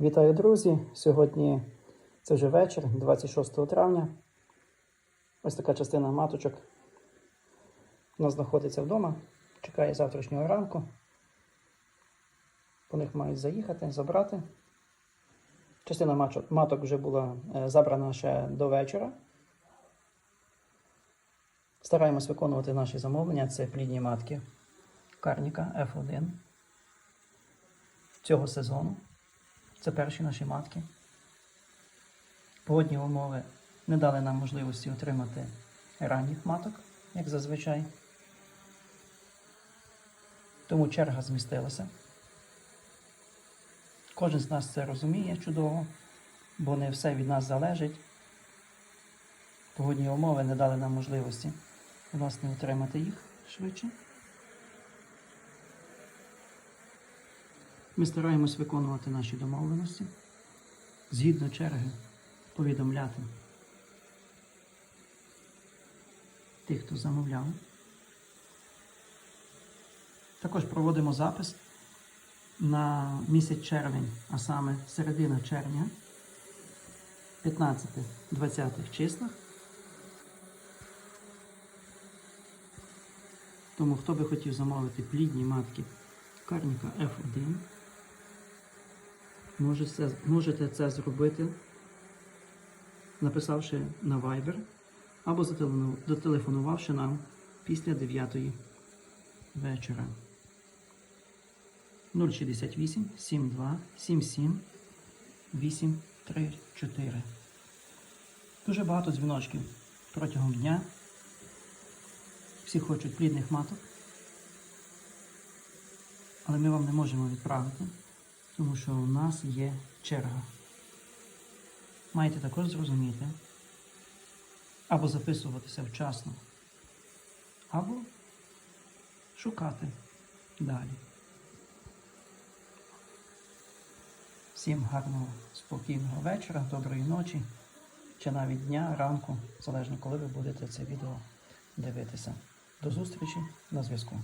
Вітаю, друзі! Сьогодні це вже вечір, 26 травня. Ось така частина маточок у нас знаходиться вдома, чекає завтрашнього ранку. По них мають заїхати, забрати. Частина мачок- маток вже була е, забрана ще до вечора. Стараємось виконувати наші замовлення. Це плідні матки Карніка F1 цього сезону. Це перші наші матки. Погодні умови не дали нам можливості отримати ранніх маток, як зазвичай. Тому черга змістилася. Кожен з нас це розуміє чудово, бо не все від нас залежить. Погодні умови не дали нам можливості власне отримати їх швидше. Ми стараємось виконувати наші домовленості, згідно черги повідомляти тих, хто замовляв. Також проводимо запис на місяць червень, а саме середина червня, 15-20 числах. Тому хто би хотів замовити плідні матки Карніка F1, може це, можете це зробити, написавши на Viber або зателефону- зателефонувавши нам після 9 вечора. 068 72 77 834. Дуже багато дзвіночків протягом дня. Всі хочуть плідних маток. Але ми вам не можемо відправити, тому що у нас є черга. Маєте також зрозуміти, або записуватися вчасно, або шукати далі. Всім гарного, спокійного вечора, доброї ночі, чи навіть дня, ранку, залежно коли ви будете це відео дивитися. До зустрічі на зв'язку.